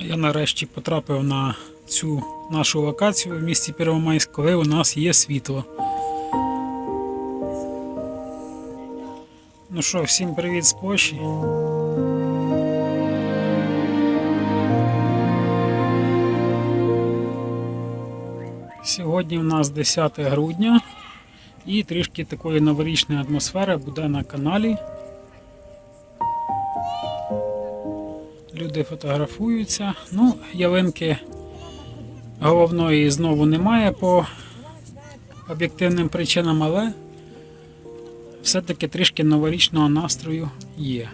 Я нарешті потрапив на цю нашу локацію в місті Первомайськ, коли у нас є світло. Ну що, всім привіт з Польщі. Сьогодні у нас 10 грудня і трішки такої новорічної атмосфери буде на каналі. Люди фотографуються. Ну, ялинки головної знову немає по об'єктивним причинам, але все-таки трішки новорічного настрою є.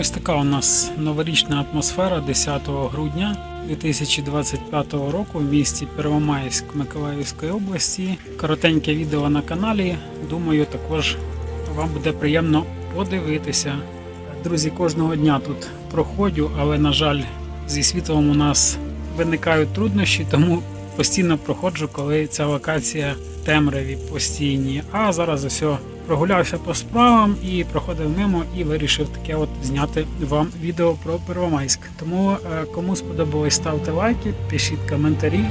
Ось така у нас новорічна атмосфера 10 грудня 2025 року в місті Первомайськ Миколаївської області. Коротеньке відео на каналі. Думаю, також вам буде приємно подивитися. Друзі, кожного дня тут проходжу, але, на жаль, зі світлом у нас виникають труднощі, тому постійно проходжу, коли ця локація темряві постійні. А зараз ось прогулявся по справам і проходив мимо і вирішив таке от зняти вам відео про Первомайськ. Тому е, кому сподобалось, ставте лайки, пишіть коментарі.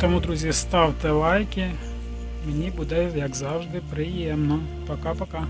Тому, друзі, ставте лайки. Мені буде, як завжди, приємно. Пока-пока.